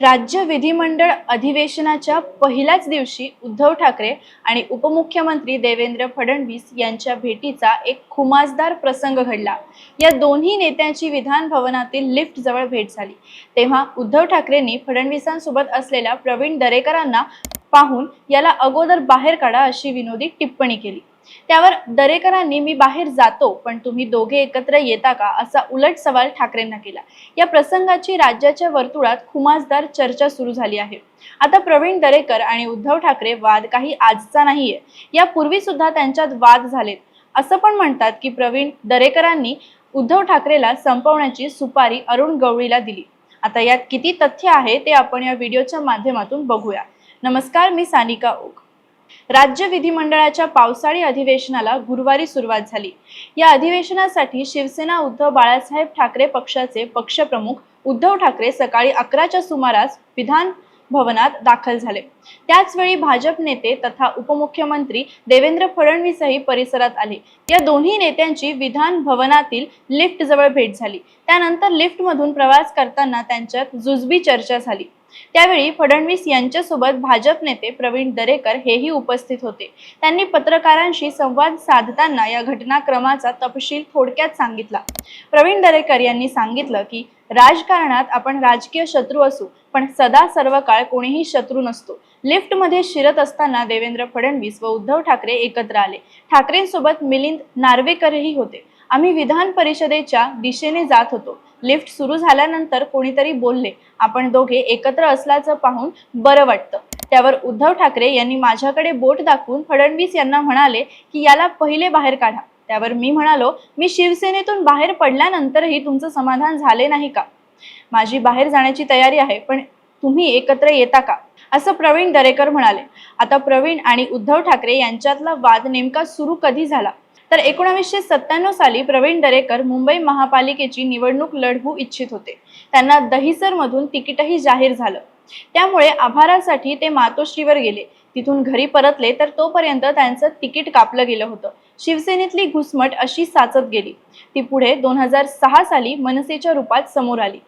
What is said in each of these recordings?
राज्य विधिमंडळ अधिवेशनाच्या पहिल्याच दिवशी उद्धव ठाकरे आणि उपमुख्यमंत्री देवेंद्र फडणवीस यांच्या भेटीचा एक खुमासदार प्रसंग घडला. या दोन्ही नेत्यांची विधान भवनातील लिफ्ट जवळ भेट झाली. तेव्हा उद्धव ठाकरेंनी फडणवीसांसोबत असलेल्या प्रवीण दरेकरांना पाहून याला अगोदर बाहेर काढा अशी विनोदी टिप्पणी केली. त्यावर दरेकरांनी मी बाहेर जातो पण तुम्ही दोघे एकत्र येता का? असा उलट सवाल ठाकरेंना केला. या प्रसंगाची राज्याच्या वर्तुळात खुमासदार चर्चा सुरू झाली आहे. आता प्रवीण दरेकर आणि उद्धव ठाकरे वाद काही आजचा नाहीये. यापूर्वी सुद्धा त्यांच्यात वाद झालेत. असं पण म्हणतात की प्रवीण दरेकरांनी उद्धव ठाकरेला संपवण्याची सुपारी अरुण गवळीला दिली. आता यात किती तथ्य आहे ते आपण या व्हिडिओच्या माध्यमातून बघूया. नमस्कार मी सानिका ओक. राज्य विधिमंडळाच्या पावसाळी अधिवेशनाला गुरुवारी सुरुवात झाली. या अधिवेशनासाठी शिवसेना उद्धव बाळासाहेब ठाकरे पक्षाचे पक्षप्रमुख उद्धव ठाकरे सकाळी अकराच्या सुमारास विधान भवनात दाखल झाले. त्याचवेळी भाजप नेते तथा उपमुख्यमंत्री देवेंद्र फडणवीसही परिसरात आले. या दोन्ही नेत्यांची विधान भवनातील लिफ्ट जवळ भेट झाली. त्यानंतर लिफ्टमधून प्रवास करताना त्यांच्यात जुजबी चर्चा झाली. त्यावेळी फडणवीस यांच्यासोबत भाजप नेते प्रवीण दरेकर हेही उपस्थित होते. त्यांनी पत्रकारांशी संवाद साधताना या घटनाक्रमाचा तपशील थोडक्यात सांगितला. प्रवीण दरेकर यांनी सांगितलं की राजकारणात आपण राजकीय शत्रू असू पण सदा सर्व काळ कोणीही शत्रू नसतो. लिफ्टमध्ये शिरत असताना देवेंद्र फडणवीस व उद्धव ठाकरे एकत्र आले. ठाकरेंसोबत मिलिंद नार्वेकरही होते. आम्ही विधान परिषदेच्या दिशेने जात होतो. लिफ्ट सुरू झाल्यानंतर कोणीतरी बोलले आपण दोघे एकत्र असल्याचं पाहून बरं वाटतं. त्यावर उद्धव ठाकरे यांनी माझ्याकडे बोट दाखवून फडणवीस यांना म्हणाले की याला पहिले बाहेर काढा. त्यावर मी म्हणालो मी शिवसेनेतून बाहेर पडल्यानंतरही तुमचं समाधान झाले नाही का? माझी बाहेर जाण्याची तयारी आहे पण तुम्ही एकत्र येता का? असं प्रवीण दरेकर म्हणाले. आता प्रवीण आणि उद्धव ठाकरे यांच्यातला वाद नेमका सुरू कधी झाला? तर एकोणावीसशे सत्त्याण्णव साली प्रवीण दरेकर मुंबई महापालिकेची निवडणूक लढवू इच्छित होते. त्यांना दहिसरमधून तिकीटही जाहीर झालं. त्यामुळे आभारासाठी ते मातोश्रीवर गेले. तिथून घरी परतले तर तोपर्यंत त्यांचं तिकीट कापलं गेलं होतं. शिवसेनेतली घुसमट अशी साचत गेली. ती पुढे दोन हजार सहा साली मनसेच्या रूपात समोर आली.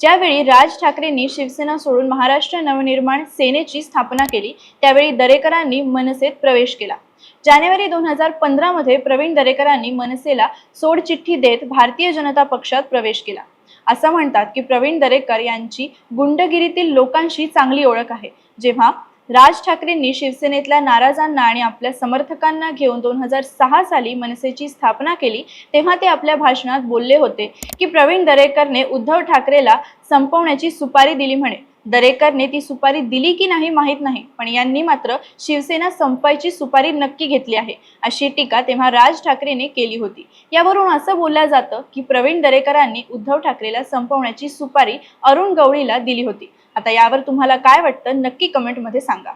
ज्यावेळी राज ठाकरेंनी शिवसेना सोडून महाराष्ट्र नवनिर्माण सेनेची स्थापना केली त्यावेळी दरेकरांनी मनसेत प्रवेश केला. जानेवारी दोन हजार पंधरा मध्ये प्रवीण दरेकरांनी मनसेला सोडचिठ्ठी देत भारतीय जनता पक्षात प्रवेश केला. असं म्हणतात की प्रवीण दरेकर यांची गुंडगिरीतील लोकांशी चांगली ओळख आहे. जेव्हा राज ठाकरेंनी शिवसेनेतल्या नाराजांना आणि आपल्या समर्थकांना घेऊन दोन हजार सहा साली मनसेची स्थापना केली तेव्हा ते आपल्या भाषणात बोलले होते की प्रवीण दरेकरने उद्धव ठाकरेला संपवण्याची सुपारी दिली म्हणे. दरेकरने ती सुपारी दिली की नाही माहीत नाही पण यांनी मात्र शिवसेना संपायची सुपारी नक्की घेतली आहे अशी टीका तेव्हा राज ठाकरेने केली होती. यावरून असं बोललं जातं की प्रवीण दरेकरांनी उद्धव ठाकरेला संपवण्याची सुपारी अरुण गवळीला दिली होती. आता यावर तुम्हाला काय वाटतं नक्की कमेंटमध्ये सांगा.